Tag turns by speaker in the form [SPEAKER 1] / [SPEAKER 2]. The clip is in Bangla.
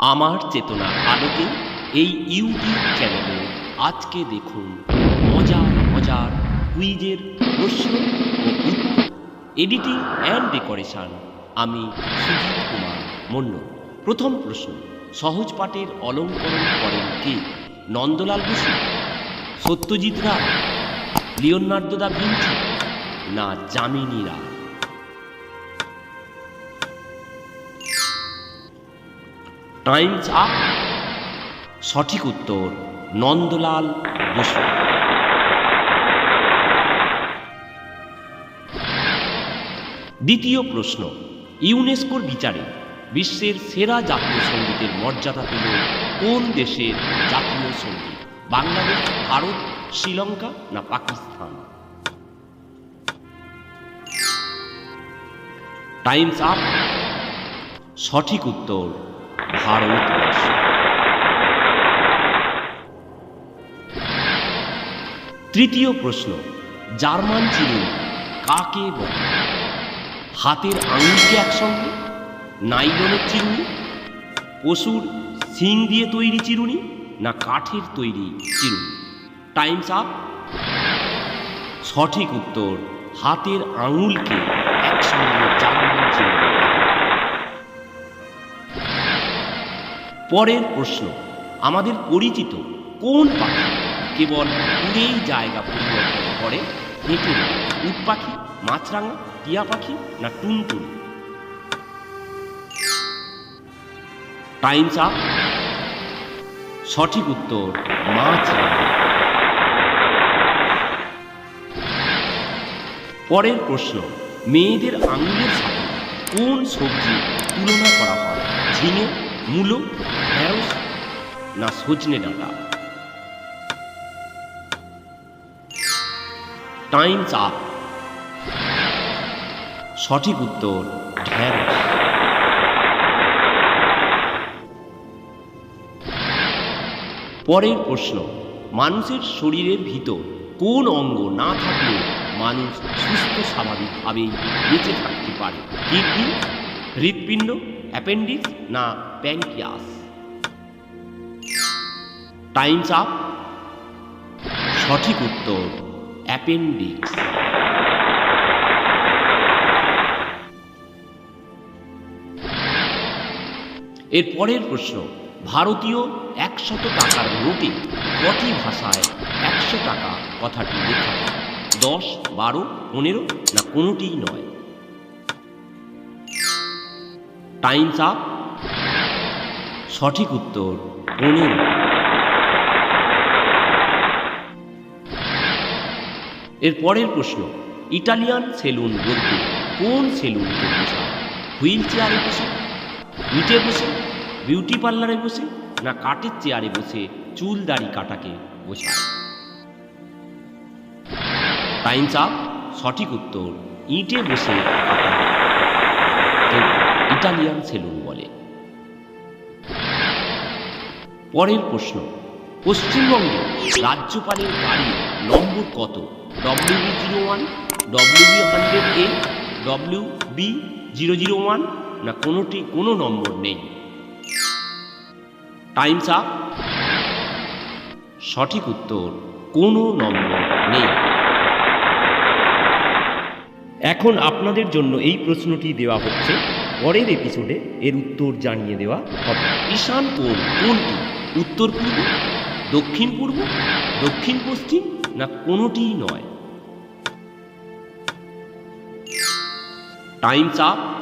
[SPEAKER 1] আমার চেতনা আলোকে এই ইউটিউব চ্যানেলে আজকে দেখুন মজার মজার কুইজের প্রশ্ন ও উত্তর। এডিটিং অ্যান্ড ডেকোরেশন আমি সুজিত কুমার মন্ডল। প্রথম প্রশ্ন, সহজ পাঠের অলঙ্করণ করেন কে? Nandalal Basu, Satyajit Ray, Leonardo da Vinci, না যামিনী রায়? টাইমস আপ সঠিক উত্তর নন্দলাল বসু। দ্বিতীয় প্রশ্ন, ইউনেস্কোর বিচারে বিশ্বের সেরা জাতীয় সঙ্গীতের মর্যাদা পেল কোন দেশের জাতীয় সংগীত? বাংলাদেশ, ভারত, শ্রীলঙ্কা না পাকিস্তান? Times up. সঠিক উত্তর ভারতবর্ষ তৃতীয় প্রশ্ন, জার্মান চিরুনি কাকে বলে? হাতের আঙুলকে একসঙ্গে, নাইলনের চিরুনি, পশুর শিং দিয়ে তৈরি চিরুনি, না কাঠের তৈরি চিরুনি? টাইমস আপ সঠিক উত্তর, হাতের আঙুলকে একসঙ্গে জার্মান পরের প্রশ্ন। আমাদের পরিচিত কোন পাখি? কেবল উড়েই জায়গা পরিবর্তন করে হেঁটে? উট পাখি, মাছরাঙা, টিয়া পাখি না টুনটুন? টাইমস আপ সঠিক উত্তর, মাছরাঙা। পরের প্রশ্ন, মেয়েদের আঙুলের সাথে কোন সবজি তুলনা করা হয়? ঝিঙে মূলো, ঢেঁড়স, না সজনে ডাঁটা। টাইমস আপ সঠিক উত্তর, ঢেঁড়স। পরের প্রশ্ন, মানুষের শরীরের ভিতর কোন অঙ্গ না থাকলে মানুষ সুস্থ স্বাভাবিকভাবেই বেঁচে থাকতে পারে? কিডনি হৃৎপিণ্ড, অ্যাপেন্ডিক্স না প্যানক্রিয়াস? Times up. সঠিক উত্তর, অ্যাপেন্ডিক্স। এর পরের প্রশ্ন, ভারতীয় একশত টাকার নোটে কটি ভাষায় একশো টাকা কথাটি লেখা? দশ, বারো, পনেরো না কোনোটিই নয়? Time's up. সঠিক উত্তর পনেরো এর পরের প্রশ্ন, ইটালিয়ান সেলুন বলতে কোন সেলুনকে বোঝায়? হুইল চেয়ারে বসে, ইটে বসে, বিউটি পার্লারে বসে, না কাঠের চেয়ারে বসে চুল দাড়ি কাটাকে বোঝায়? টাইমস আপ, সঠিক উত্তর, ইটে বসে কাটা ইটালিয়ান সেলুন বলে। পরের প্রশ্ন, পশ্চিমবঙ্গে রাজ্যপালের গাড়ি নম্বর কত? W B zero one W B hundred A W B zero zero one না কোনোটি, কোনো নম্বর নেই? টাইমস আপ সঠিক উত্তর, কোনো নম্বর নেই। এখন আপনাদের জন্য এই প্রশ্নটি দেওয়া হচ্ছে। পরের এপিসোডে এর উত্তর জানিয়ে দেওয়া হবে। ঈশান কোণ কোনটি? উত্তর পূর্ব, দক্ষিণ পূর্ব, দক্ষিণ পশ্চিম, না কোনোটিই নয়? Time's up